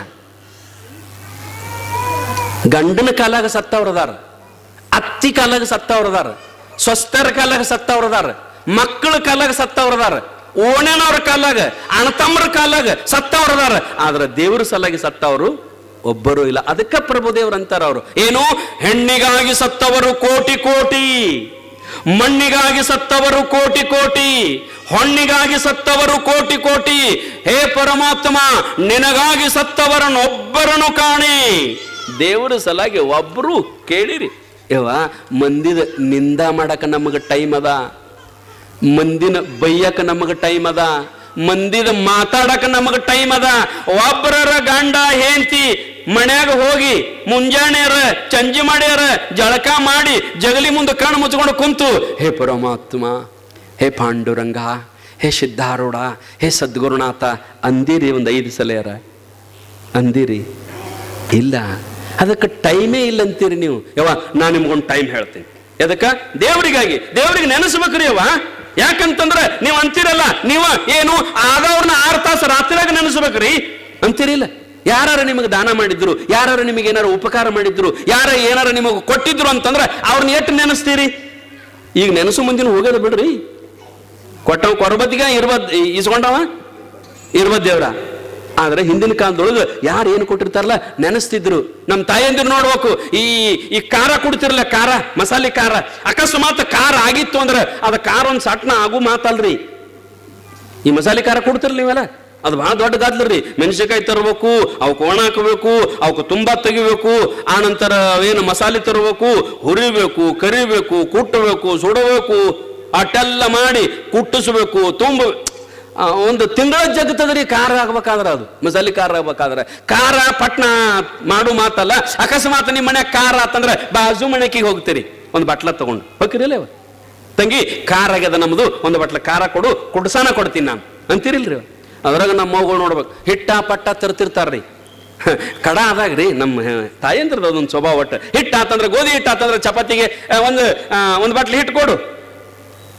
Speaker 1: ಗಂಡನ ಕಾಲಾಗ ಸತ್ತವ್ರದಾರ ಅತ್ತಿ ಕಾಲಾಗ ಸತ್ತವ್ರದಾರ ಸ್ವಸ್ಥರ ಕಾಲಾಗ ಸತ್ತವ್ರದಾರ ಮಕ್ಕಳ ಕಾಲಾಗ ಸತ್ತವ್ರದಾರ ಓಣನವ್ರ ಕಾಲಾಗ ಅಣತಮ್ಮರ ಕಾಲಾಗ ಸತ್ತವ್ರದಾರ ಆದ್ರೆ ದೇವ್ರ ಸಲಾಗಿ ಸತ್ತವರು ಒಬ್ಬರು ಇಲ್ಲ. ಅದಕ್ಕೆ ಪ್ರಭುದೇವ್ರು ಅಂತಾರ ಅವರು. ಏನು? ಹೆಣ್ಣಿಗಾಗಿ ಸತ್ತವರು ಕೋಟಿ ಕೋಟಿ, ಮಣ್ಣಿಗಾಗಿ ಸತ್ತವರು ಕೋಟಿ ಕೋಟಿ, ಹೊಣ್ಣಿಗಾಗಿ ಸತ್ತವರು ಕೋಟಿ ಕೋಟಿ. ಹೇ ಪರಮಾತ್ಮ, ನಿನಗಾಗಿ ಸತ್ತವರನ್ನೊಬ್ಬರನ್ನು ಕಾಣಿ. ದೇವರ ಸಲಾಗಿ ಒಬ್ರು ಕೇಳಿರಿ. ಯವ್ವ, ಮಂದಿದ ನಿಂದ ಮಾಡಕ್ಕೆ ನಮಗೆ ಟೈಮ್ ಅದ, ಮಂದಿನ ಬೈಯಕ ನಮಗೆ ಟೈಮ್ ಅದ, ಮಂದಿದ ಮಾತಾಡಕ ನಮಗೆ ಟೈಮ್ ಅದ. ಒಬ್ಬರರ ಗಂಡ, ಹೆಂಡತಿ, ಮನ್ಯಾಗ ಹೋಗಿ ಮುಂಜಾನೆಯರ ಚಂಜಿ ಮಾಡ್ಯಾರ, ಜಳಕ ಮಾಡಿ ಜಗಲಿ ಮುಂದೆ ಕಣ್ಣು ಮುಚ್ಕೊಂಡು ಕುಂತು, ಹೇ ಪರಮಾತ್ಮ, ಹೇ ಪಾಂಡುರಂಗ, ಹೇ ಸಿದ್ಧಾರೂಢ, ಹೇ ಸದ್ಗುರುನಾಥ, ಅಂದಿರಿ ಒಂದು ಐದು ಸಲ ಯಾರ? ಅಂದಿರಿ, ಇಲ್ಲ ಅದಕ್ಕೆ ಟೈಮೇ ಇಲ್ಲ ಅಂತೀರಿ ನೀವು. ಯವ್ವ ನಾನು ನಿಮ್ಗೊಂದು ಟೈಮ್ ಹೇಳ್ತೀನಿ. ಎದಕ್ಕ? ದೇವರಿಗಾಗಿ, ದೇವರಿಗೆ ನೆನೆಸ್ಬೇಕ್ರಿ ಯವ್ವ. ಯಾಕಂತಂದ್ರೆ ನೀವು ಅಂತೀರಲ್ಲ, ನೀವು ಏನು ಆದವ್ರನ್ನ ಆರು ತಾಸು ರಾತ್ರಿಯಾಗ ನೆನೆಸ್ಬೇಕ್ರಿ. ಅಂತೀರಿಲ್ಲ. ಯಾರು ನಿಮಗೆ ದಾನ ಮಾಡಿದ್ರು ಯಾರು ನಿಮಗೆ ಏನಾರು ಉಪಕಾರ ಮಾಡಿದ್ರು, ಯಾರ ಏನಾರ ನಿಮಗೆ ಕೊಟ್ಟಿದ್ರು ಅಂತಂದ್ರೆ ಅವ್ರನ್ನ ಎಷ್ಟು ನೆನೆಸ್ತೀರಿ? ಈಗ ನೆನೆಸು ಮುಂದಿನ ಹೋಗೋದು ಬಿಡ್ರಿ. ಕೊಟ್ಟವ ಕೊರಬತ್ತಿಗೆ ಇರ್ಬದ್, ಇಸ್ಕೊಂಡವ? ಇರ್ಬದ್ ದೇವ್ರ. ಆದ್ರೆ ಹಿಂದಿನ ಕಾಲದೊಳಗೆ ಯಾರು ಏನು ಕೊಟ್ಟಿರ್ತಾರಲ್ಲ, ನೆನೆಸ್ತಿದ್ರು. ನಮ್ಮ ತಾಯಂದಿರು ನೋಡ್ಬೇಕು, ಈ ಈ ಖಾರ ಕುಡ್ತಿರಲ್ಲ ಖಾರ, ಮಸಾಲೆ ಖಾರ. ಅಕಸ್ಮಾತ್ ಖಾರ ಆಗಿತ್ತು ಅಂದ್ರೆ ಅದ ಖಾರ ಒಂದು ಸಟ್ನ ಆಗು ಮಾತಲ್ರಿ. ಈ ಮಸಾಲೆ ಖಾರ ಕೊಡ್ತಿರಲ್ಲ ನೀವೆಲ್ಲ? ಅದು ಬಹಳ ದೊಡ್ಡ ಗಾದ್ಲರಿ ಮೆಣಸಿನಕಾಯಿ ತರಬೇಕು, ಅವಕ್ಕೆ ಒಣ ಹಾಕಬೇಕು, ಅವಕ್ಕೆ ತುಂಬಾ ತೆಗಿಬೇಕು, ಆ ನಂತರ ಏನು ಮಸಾಲೆ ತರಬೇಕು, ಹುರಿಬೇಕು, ಕರಿಬೇಕು, ಕುಟ್ಟಬೇಕು, ಸುಡಬೇಕು, ಅಟ್ಟೆಲ್ಲ ಮಾಡಿ ಕುಟ್ಟಿಸ್ಬೇಕು, ತುಂಬ ಒಂದು ತಿಂಗಳ ಜಗತ್ತದ್ರಿ ಖಾರ ಆಗ್ಬೇಕಾದ್ರೆ ಅದು. ಮಸಾಲೆ ಖಾರ ಆಗ್ಬೇಕಾದ್ರೆ ಕಾರ ಪಟ್ನ ಮಾಡು ಮಾತಲ್ಲ, ಅಕಸ್ಮಾತ್ ನಿಮ್ಮ ಮನೆ ಕಾರ್ ಆತಂದ್ರೆ ಬಾಜು ಮನೆಗೆ ಹೋಗ್ತೀರಿ. ಒಂದು ಬಟ್ಲ ತಗೊಂಡು. ಹೋಗಿರಲ್ಲ? ತಂಗಿ ಖಾರ ಆಗ್ಯದ ನಮ್ದು, ಒಂದು ಬಟ್ಲ ಖಾರ ಕೊಡು, ಕುಡ್ಸಾನ ಕೊಡ್ತೀನಿ ನಾನು. ಅಂತೀರಿಲ್ರಿ? ಅದ್ರಾಗ ನಮ್ಮ ಮಗಳು ನೋಡ್ಬೇಕು, ಹಿಟ್ಟ ಪಟ್ಟ ತರ್ತಿರ್ತಾರ್ರಿ. ಕಡ ಆದಾಗ ರೀ ನಮ್ಮ ತಾಯಂದ್ರದ ಅದೊಂದು ಸ್ವಭಾವ ಒಟ್ಟು. ಹಿಟ್ಟು ಆತಂದ್ರೆ ಗೋಧಿ ಹಿಟ್ಟು ಆತಂದ್ರೆ ಚಪಾತಿಗೆ ಒಂದು ಒಂದು ಬಾಟ್ಲಿ ಹಿಟ್ಟು ಕೊಡು.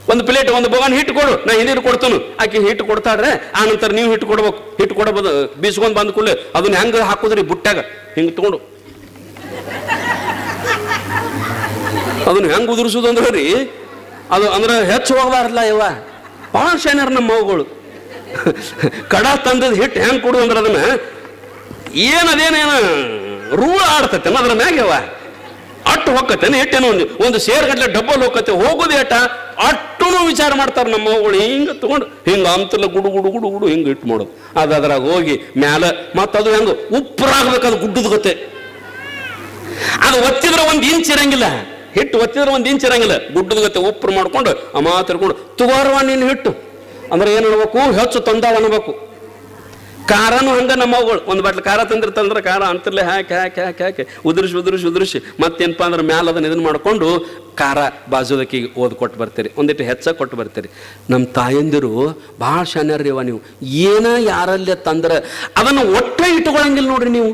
Speaker 1: ಒಂದು ಪ್ಲೇಟ್, ಒಂದು ಬೋಗನ್ ಹಿಟ್ಟು ಕೊಡು, ನಾ ಹಿಂದಿರು ಕೊಡ್ತನು. ಆಕೆ ಹಿಟ್ಟು ಕೊಡ್ತಾಡ್ರೆ ಆ ನಂತರ ನೀವು ಹಿಟ್ಟು ಕೊಡ್ಬೇಕು. ಹಿಟ್ಟು ಕೊಡಬಹುದು ಬೀಸ್ಕೊಂಡು ಬಂದ ಕೂಡಲೇ, ಅದನ್ನ ಹೆಂಗ ಹಾಕುದ್ರಿ ಬುಟ್ಟಾಗ ಹಿಂಗೆ ತಗೊಂಡು ಅದನ್ನ ಹೆಂಗ್ ಉದುರಿಸೋದು ಅಂದ್ರೆ ರೀ, ಅದು ಅಂದ್ರೆ ಹೆಚ್ಚು ಹೋಗಬಾರಲ್ಲ ಇವ ಭಾಳ ಶಾನ್ಯಾರ ನಮ್ಮ ಮಗುಗಳು ಕಡ ತಂದದ ಹಿಟ್ಟು ಹೆಂಗ್ ಕೊಡು ಅಂದ್ರೆ ಅದನ್ನ ಏನದೇನೇನು ರೂಳ ಆಡ್ತತೆ ಅದ್ರ ಮ್ಯಾಗ್ಯವ ಅಟ್ಟು ಹೋಗತ್ತೇನೆ ಎಟ್ಟೇನೋ ಒಂದು ಒಂದು ಸೇರ್ ಗಟ್ಲೆ ಡಬ್ಬಲ್ ಹೋಗತ್ತೆ ಹೋಗೋದು ಏಟ ಅಟ್ಟುನು ವಿಚಾರ ಮಾಡ್ತಾರೆ ನಮ್ಮ ಅವಳು ಹಿಂಗ ತಗೊಂಡು, ಹಿಂಗೆ ಅಂತಲ್ಲ ಗುಡು ಗುಡು ಗುಡು ಗುಡು, ಹಿಂಗ ಇಟ್ಟು ಮಾಡೋದು. ಅದು ಅದ್ರಾಗ ಹೋಗಿ ಮ್ಯಾಲ ಮತ್ತ ಅದು ಹೆಂಗ ಉಪ್ಪರಾಗ್ಬೇಕು ಅದು ಗುಡ್ಡದ ಗೊತ್ತೆ. ಅದು ಒತ್ತಿದ್ರೆ ಒಂದು ಇಂಚ್ ಇರಂಗಿಲ್ಲ. ಹಿಟ್ಟು ಒತ್ತಿದ್ರೆ ಒಂದು ಇಂಚ್ ಇರಂಗಿಲ್ಲ. ಗುಡ್ಡದ ಗತೆ ಉಪ್ಪು ಮಾಡ್ಕೊಂಡು, ಆ ಮಾತಾಡ್ಕೊಂಡು ತುಗಾರವ ನೀನು ಹಿಟ್ಟು. ಅಂದ್ರೆ ಏನು ಅನ್ಬೇಕು? ಹೆಚ್ಚು ತಂದಾವ ಅನ್ಬೇಕು. ಖಾರನು ಹಂಗೆ ನಮ್ಮ ಅವುಗಳು. ಒಂದು ಬಾಟ್ಲು ಖಾರ ತಂದಿರ್ತಂದ್ರೆ ಖಾರ ಅಂತರ್ಲೆ ಹಾಕಿ ಹಾಕಿ ಹಾಕಿ ಹಾಕಿ ಉದುರಿಸಿ ಉದುರಿಸಿ ಉದುರಿಸಿ ಮತ್ತೇನಪ್ಪ ಅಂದ್ರೆ ಮ್ಯಾಲ ಅದನ್ನ ಇದನ್ನು ಮಾಡ್ಕೊಂಡು ಖಾರ ಬಾಜುದಕ್ಕೆ ಓದಿ ಕೊಟ್ಟು ಬರ್ತೀರಿ. ಒಂದಿಟ್ಟು ಹೆಚ್ಚಾಗಿ ಕೊಟ್ಟು ಬರ್ತೀರಿ. ನಮ್ಮ ತಾಯಂದಿರು ಭಾಳ ಶಾನ್ಯಾರ್ರಿ ಅವ ನೀವು. ಏನ ಯಾರಲ್ಲೇ ತಂದ್ರೆ ಅದನ್ನು ಒಟ್ಟೆ ಇಟ್ಕೊಳಂಗಿಲ್ಲ ನೋಡ್ರಿ ನೀವು.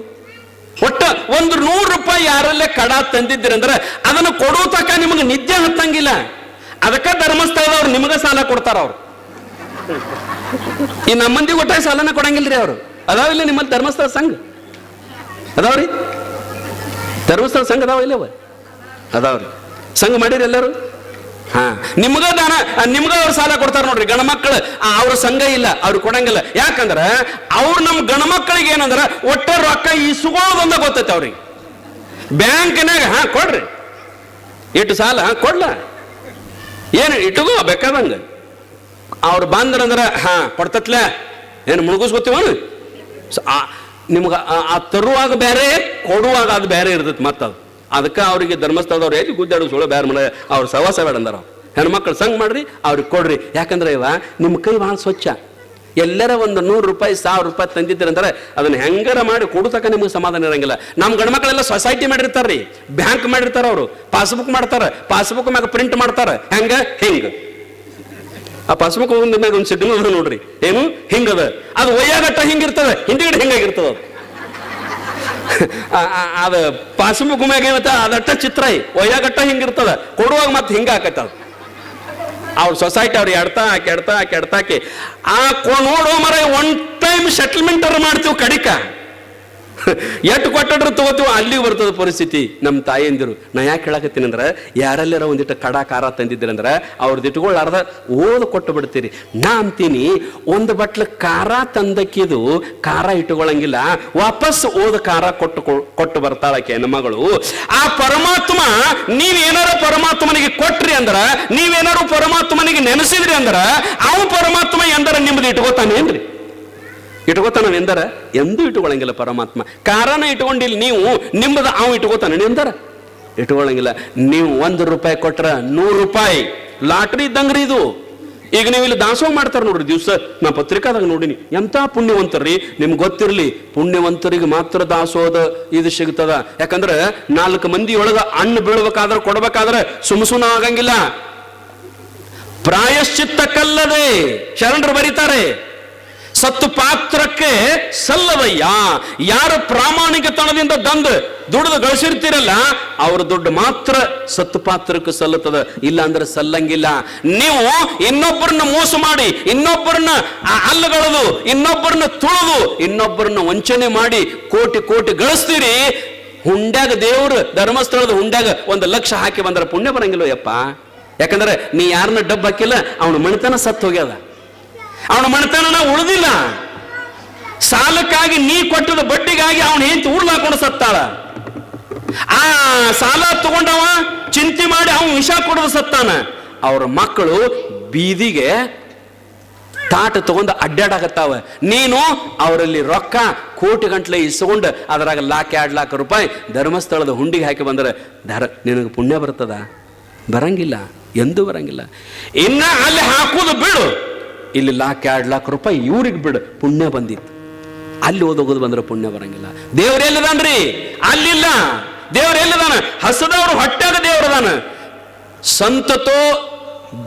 Speaker 1: ಒಟ್ಟ ಒಂದು ನೂರು ರೂಪಾಯಿ ಯಾರಲ್ಲೇ ಕಡ ತಂದಿದ್ದೀರಿ ಅಂದ್ರೆ ಅದನ್ನು ಕೊಡೋ ತಕ ನಿಮಗೆ ನಿದ್ದೆ ಹತ್ತಂಗಿಲ್ಲ. ಅದಕ್ಕೆ ಧರ್ಮಸ್ಥಳದವ್ರು ನಿಮಗೆ ಸಾಲ ಕೊಡ್ತಾರ ಅವ್ರು. ಈ ನಮ್ಮ ಮಂದಿ ಒಟ್ಟಾಗಿ ಸಾಲನ ಕೊಡಂಗಿಲ್ರಿ ಅವರು. ಅದಾವಿಲ್ಲ ನಿಮ್ಮಲ್ಲಿ ಧರ್ಮಸ್ಥಳ ಸಂಘ? ಅದಾವ್ರಿ ಧರ್ಮಸ್ಥಳ ಸಂಘ ಅದಾವ ಇಲ್ಲವ ಅದಾವ್ರಿ ಸಂಘ ಮಾಡಿರಿ ಎಲ್ಲರೂ? ಹಾ. ನಿಮ್ಗ ದಾನ ನಿಮ್ಗ ಅವ್ರು ಸಾಲ ಕೊಡ್ತಾರ ನೋಡ್ರಿ ಗಣಮಕ್ಕಳು ಅವ್ರ ಸಂಘ ಇಲ್ಲ ಅವ್ರು ಕೊಡಂಗಿಲ್ಲ. ಯಾಕಂದ್ರ ಅವ್ರು ನಮ್ಮ ಗಣಮಕ್ಕಳಿಗೆ ಏನಂದ್ರ ಒಟ್ಟ ರೊಕ್ಕ ಇಸ್ಕೊಳ್ಳೋದೊಂದ ಗೊತ್ತೈತೆ ಅವ್ರಿಗೆ. ಬ್ಯಾಂಕ್ನಾಗ ಹಾ ಕೊಡ್ರಿ. ಇಟ್ಟು ಸಾಲ ಹಾ ಕೊಡ್ಲ? ಏನು ಇಟ್ಟುಗೋ ಬೇಕಾದಂಗ. ಅವ್ರು ಬಂದ್ರಂದ್ರೆ ಹಾ ಕೊಡ್ತತ್ಲೆ ಏನು ಮುಳುಗಿಸ್ಕೊತೀವನು ನಿಮ್ಗೆ, ಆ ತರುವಾಗ ಬೇರೆ ಕೊಡುವಾಗ ಅದು ಬೇರೆ ಇರ್ತೈತಿ ಮತ್ತದು ಅದಕ್ಕೆ ಅವರಿಗೆ ಧರ್ಮಸ್ಥಳದವ್ರು ಎಲ್ಲಿ ಗುದ್ದಾಡು ಸುಳ್ಳು ಬೇರೆ ಮಾಡ ಅವ್ರ ಸವಾಸ ಬೇಡ ಅಂದಾರ ಹೆಣ್ಮಕ್ಳು ಸಂಗ್ ಮಾಡ್ರಿ, ಅವ್ರಿಗೆ ಕೊಡ್ರಿ. ಯಾಕಂದ್ರೆ ಇವ ನಿಮ್ಮ ಕೈ ಭಾಳ ಸ್ವಚ್ಛ. ಎಲ್ಲರ ಒಂದು ನೂರು ರೂಪಾಯಿ, ಸಾವಿರ ರೂಪಾಯಿ ತಂದಿದ್ದೀರಂದ್ರೆ ಅದನ್ನ ಹೆಂಗಾರ ಮಾಡಿ ಕೊಡ್ತಕ್ಕ ನಿಮಗೆ ಸಮಾಧಾನ ಇರಂಗಿಲ್ಲ. ನಮ್ಮ ಗಂಡ್ಮಕ್ಳೆಲ್ಲ ಸೊಸೈಟಿ ಮಾಡಿರ್ತಾರ್ರಿ. ಬ್ಯಾಂಕ್ ಮಾಡಿರ್ತಾರ ಅವರು. ಪಾಸ್ಬುಕ್ ಮಾಡ್ತಾರ. ಪಾಸ್ಬುಕ್ ಮ್ಯಾಗ ಪ್ರಿಂಟ್ ಮಾಡ್ತಾರ. ಹೆಂಗ? ಹಿಂಗ. ಆ ಪಾಸ್ಬುಕ್ ಒಂದ್ ಮ್ಯಾಗ ಒಂದು ಸಿಗ್ನಲ್ ಅದ ನೋಡ್ರಿ. ಏನು? ಹಿಂಗದ. ಅದು ಒಯ್ಯಾಗಟ್ಟ ಹಿಂಗಿರ್ತದೆ. ಹಿಂದಿಗಡೆ ಹಿಂಗಾಗಿರ್ತದ ಅದು? ಪಾಸ್ಬುಕ್ ಮ್ಯಾಗ ಏನತ್ತ ಅದಟ್ಟ ಚಿತ್ರ ಒಯ್ಯಾಗಟ್ಟ ಹಿಂಗಿರ್ತದ. ಕೊಡುವಾಗ ಮತ್ತೆ ಹಿಂಗ ಹಾಕತ್ತ ಅವ್ರ ಸೊಸೈಟಿ ಅವ್ರು ಎಡ್ತಾ ಕೆಡ್ತಾ ಕೆಡ್ತಾಕಿ ಆ ನೋಡೋ ಮರ ಒನ್ ಟೈಮ್ ಸೆಟಲ್ಮೆಂಟ್ ಅವ್ರು ಮಾಡ್ತೀವಿ ಕಡಿಕ. [LAUGHS] ಎಟ್ಟು ಕೊಟ್ಟಡ್ರು ತಗೋತೀವಿ ಅಲ್ಲಿಗೆ ಬರ್ತದ ಪರಿಸ್ಥಿತಿ. ನಮ್ಮ ತಾಯಿಯಂದಿರು ನಾ ಯಾಕೆ ಹೇಳಕತ್ತೀನಿ ಅಂದ್ರೆ ಯಾರಲ್ಲಿರ ಒಂದಿಟ್ಟು ಕಡಾ ಖಾರ ತಂದಿದ್ದೀರಂದ್ರೆ ಅವ್ರದ್ದು ಇಟ್ಕೊಳ್ಳಾರ್ದ ಓದು ಕೊಟ್ಟು ಬಿಡ್ತೀರಿ. ನಾ ಅಂತೀನಿ, ಒಂದು ಬಟ್ಲ ಖಾರ ತಂದಕ್ಕಿದು ಖಾರ ಇಟ್ಕೊಳ್ಳಂಗಿಲ್ಲ ವಾಪಸ್ ಓದ ಖಾರ ಕೊಟ್ಟು ಕೊಟ್ಟು ಬರ್ತಾಳಕ್ಕೆ ಮಗಳು. ಆ ಪರಮಾತ್ಮ ನೀವೇನಾರ ಪರಮಾತ್ಮನಿಗೆ ಕೊಟ್ರಿ ಅಂದ್ರ ನೀವೇನಾರು ಪರಮಾತ್ಮನಿಗೆ ನೆನೆಸಿದ್ರಿ ಅಂದ್ರ, ಅವು ಪರಮಾತ್ಮ ಎಂದರ ನಿಮ್ದು ಇಟ್ಕೋತಾನೇನ್ರಿ? ಇಟ್ಕೋತಾನ ಎಂದರ? ಎಂದೂ ಇಟ್ಕೊಳ್ಳಂಗಿಲ್ಲ ಪರಮಾತ್ಮ. ಕಾರಣ ಇಟ್ಕೊಂಡಿಲ್ಲ ನೀವು ನಿಮ್ಮದು ಅವ ಇಟ್ಕೋತಾನೆ ಎಂದರ? ಇಟ್ಕೊಳ್ಳಂಗಿಲ್ಲ ನೀವು ಒಂದು ರೂಪಾಯಿ ಕೊಟ್ರ ನೂರು ರೂಪಾಯಿ. ಲಾಟ್ರಿ ಇದ್ದಂಗ್ರಿ ಇದು. ಈಗ ನೀವು ಇಲ್ಲಿ ದಾಸೋಹ ಮಾಡ್ತಾರ ನೋಡ್ರಿ ದಿವಸ. ನಾ ಪತ್ರಿಕಾದಾಗ ನೋಡಿನಿ. ಎಂತ ಪುಣ್ಯವಂತರ್ರಿ ನಿಮ್ಗೆ ಗೊತ್ತಿರಲಿ, ಪುಣ್ಯವಂತರಿಗೆ ಮಾತ್ರ ದಾಸೋದ ಇದು ಸಿಗ್ತದ. ಯಾಕಂದ್ರೆ ನಾಲ್ಕು ಮಂದಿ ಒಳಗ ಹಣ್ಣು ಬೀಳ್ಬೇಕಾದ್ರೆ ಕೊಡ್ಬೇಕಾದ್ರೆ ಸುಮ್ ಸುಮ್ಮ ಆಗಂಗಿಲ್ಲ. ಪ್ರಾಯಶ್ಚಿತ್ತಕ್ಕಲ್ಲದೆ. ಶರಣರು ಬರೀತಾರೆ. ಸತ್ತು ಪಾತ್ರಕ್ಕೆ ಸಲ್ಲವಯ್ಯ. ಯಾರು ಪ್ರಾಮಾಣಿಕತನದಿಂದ ದಂದು ದುಡಿದು ಗಳಿಸಿರ್ತೀರಲ್ಲ, ಅವ್ರ ದುಡ್ಡು ಮಾತ್ರ ಸತ್ತು ಪಾತ್ರಕ್ಕೆ ಸಲ್ಲುತ್ತದೆ. ಇಲ್ಲ ಅಂದ್ರೆ ಸಲ್ಲಂಗಿಲ್ಲ. ನೀವು ಇನ್ನೊಬ್ಬರನ್ನ ಮೋಸ ಮಾಡಿ, ಇನ್ನೊಬ್ಬರನ್ನ ಅಲ್ಲಗಳದು ಇನ್ನೊಬ್ಬರನ್ನ ತುಳಿದು, ಇನ್ನೊಬ್ಬರನ್ನ ವಂಚನೆ ಮಾಡಿ ಕೋಟಿ ಕೋಟಿ ಗಳಿಸ್ತೀರಿ. ಹುಂಡ್ಯಾಗ ದೇವ್ರ ಧರ್ಮಸ್ಥಳದ ಹುಂಡ್ಯಾಗ ಒಂದು ಲಕ್ಷ ಹಾಕಿ ಬಂದ್ರೆ ಪುಣ್ಯ ಬರಂಗಿಲ್ಲ ಯಪ್ಪ ಯಾಕಂದ್ರೆ ನೀ ಯಾರನ್ನ ಡಬ್ಬ ಹಾಕಿಲ್ಲ, ಅವನು ಮಣಿತನ ಸತ್ತು ಹೋಗ್ಯದ. ಅವನ ಮನೆತನನ ಉಳಿದಿಲ್ಲ. ಸಾಲಕ್ಕಾಗಿ ನೀ ಕೊಟ್ಟದ ಬಡ್ಡಿಗಾಗಿ ಅವನ ಹೆಂಡತಿ ಉರ್ಲಾಕೊಂಡು ಸತ್ತಾಳ. ಆ ಸಾಲ ತಗೊಂಡವ ಚಿಂತೆ ಮಾಡಿ ಅವನು ವಿಷ ಕೊಡದು ಸತ್ತಾನ. ಅವ್ರ ಮಕ್ಕಳು ಬೀದಿಗೆ ತಾಟ ತಗೊಂಡು ಅಡ್ಡಾಡಕತ್ತಾವ. ನೀನು ಅವರಲ್ಲಿ ರೊಕ್ಕ ಕೋಟಿ ಗಂಟ್ಲೆ ಇಸ್ಕೊಂಡು ಅದ್ರಾಗ ಲಾಕ್ ಎರಡು ಲಾಖ ರೂಪಾಯಿ ಧರ್ಮಸ್ಥಳದ ಹುಂಡಿಗೆ ಹಾಕಿ ಬಂದ್ರೆ ಧರ ನಿನಗೆ ಪುಣ್ಯ ಬರ್ತದ? ಬರಂಗಿಲ್ಲ. ಎಂದೂ ಬರಂಗಿಲ್ಲ. ಇನ್ನ ಅಲ್ಲಿ ಹಾಕುದು ಬಿಡು. ಇಲ್ಲಿ ಲಾಕ್ ಎರಡು ಲಾಕ್ ರೂಪಾಯಿ ಇವ್ರಿಗೆ ಬಿಡು. ಪುಣ್ಯ ಬಂದಿತ್ತು. ಅಲ್ಲಿ ಓದೋಗೋದು ಬಂದ್ರೆ ಪುಣ್ಯ ಬರಂಗಿಲ್ಲ. ದೇವ್ರೆಲ್ಲದಾನ್ರಿ ಅಲ್ಲಿಲ್ಲ. ದೇವ್ರೆಲ್ಲದಾನ ಹಸದವರು ಹೊಟ್ಟಾಗ ದೇವ್ರದಾನ ಸಂತತೋ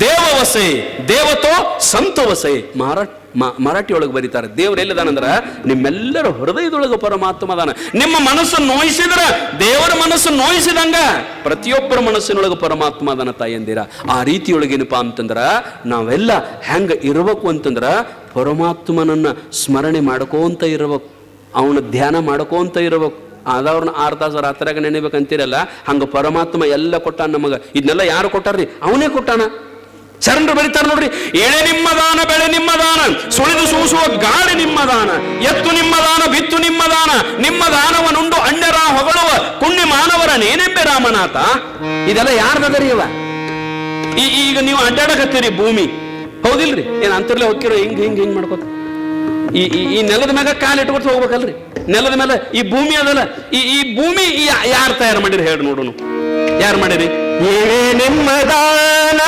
Speaker 1: ದೇವವಸೆ, ದೇವತೋ ಸಂತವಸೆ. ಮಾರಾಟ ಮ- ಮರಾಠಿ ಒಳಗೆ ಬರೀತಾರೆ. ದೇವ್ರು ಎಲ್ಲಿದಾನಂದ್ರ? ನಿಮ್ಮೆಲ್ಲರ ಹೃದಯದೊಳಗೆ ಪರಮಾತ್ಮ ಅದಾನ. ನಿಮ್ಮ ಮನಸ್ಸು ನೋಯಿಸಿದ್ರ ದೇವರ ಮನಸ್ಸು ನೋಯಿಸಿದಂಗ ಪ್ರತಿಯೊಬ್ಬರ ಮನಸ್ಸಿನೊಳಗೆ ಪರಮಾತ್ಮ ಅದನ ತಾಯಂದಿರ ಆ ರೀತಿಯೊಳಗೇನಪ್ಪ ಅಂತಂದ್ರ ನಾವೆಲ್ಲ ಹೆಂಗ ಇರಬೇಕು ಅಂತಂದ್ರ ಪರಮಾತ್ಮನನ್ನ ಸ್ಮರಣೆ ಮಾಡ್ಕೋಂತ ಇರಬೇಕು. ಅವನ ಧ್ಯಾನ ಮಾಡ್ಕೋಂತ ಇರಬೇಕು. ಆದವ್ರನ್ನ ಆರು ತಾಸು ರಾತ್ರಿಯಾಗ ನೆನೆಬೇಕಂತೀರಲ್ಲ, ಹಂಗ ಪರಮಾತ್ಮ ಎಲ್ಲ ಕೊಟ್ಟಾನ ನಮಗ. ಇದನ್ನೆಲ್ಲ ಯಾರು ಕೊಟ್ಟಾರ್ರಿ? ಅವನೇ ಕೊಟ್ಟಾನ. ಶರಣರು ಬರೀತಾರೆ ನೋಡ್ರಿ, ಎಳೆ ನಿಮ್ಮ ದಾನ ಬೆಳೆ ನಿಮ್ಮ ದಾನ ಸುಳಿದು ಸೂಸುವ ಗಾಳಿ ನಿಮ್ಮ ದಾನ ಎತ್ತು ನಿಮ್ಮ ದಾನ ಬಿತ್ತು ನಿಮ್ಮ ದಾನ ನಿಮ್ಮ ದಾನವನುಂಡು ಅಣ್ಯರ ಹೊಗಳುವ ಕುಣ್ಣಿ ಮಾನವರ ನೇನೆಂಬೆ ರಾಮನಾಥ? ಇದೆಲ್ಲ ಯಾರ್ದದರಿ ಇವ ಈಗ ನೀವು ಅಡ್ಡಾಡಕತ್ತೀರಿ ಭೂಮಿ. ಹೌದಿಲ್ರಿ? ಏನ್ ಅಂತರ್ಲೆ ಹೋಗ್ತಿರೋ ಹಿಂಗ್ ಹಿಂಗ್ ಹಿಂಗ್ ಮಾಡ್ಕೋತ. ಈ, ಈ- ನೆಲದ ಮ್ಯಾಗ ಕಾಲು ಇಟ್ಕೊತ ಹೋಗ್ಬೇಕಲ್ರಿ? ನೆಲದ ಮೇಲೆ ಈ ಭೂಮಿ ಅದಲ್ಲ, ಈ ಈ ಭೂಮಿ ಯಾರು ತಯಾರು ಮಾಡಿರಿ ಹೇಳಿ ನೋಡೋಣ ಯಾರು ಮಾಡಿರಿ?
Speaker 2: ನಿಮ್ಮ ದಾನ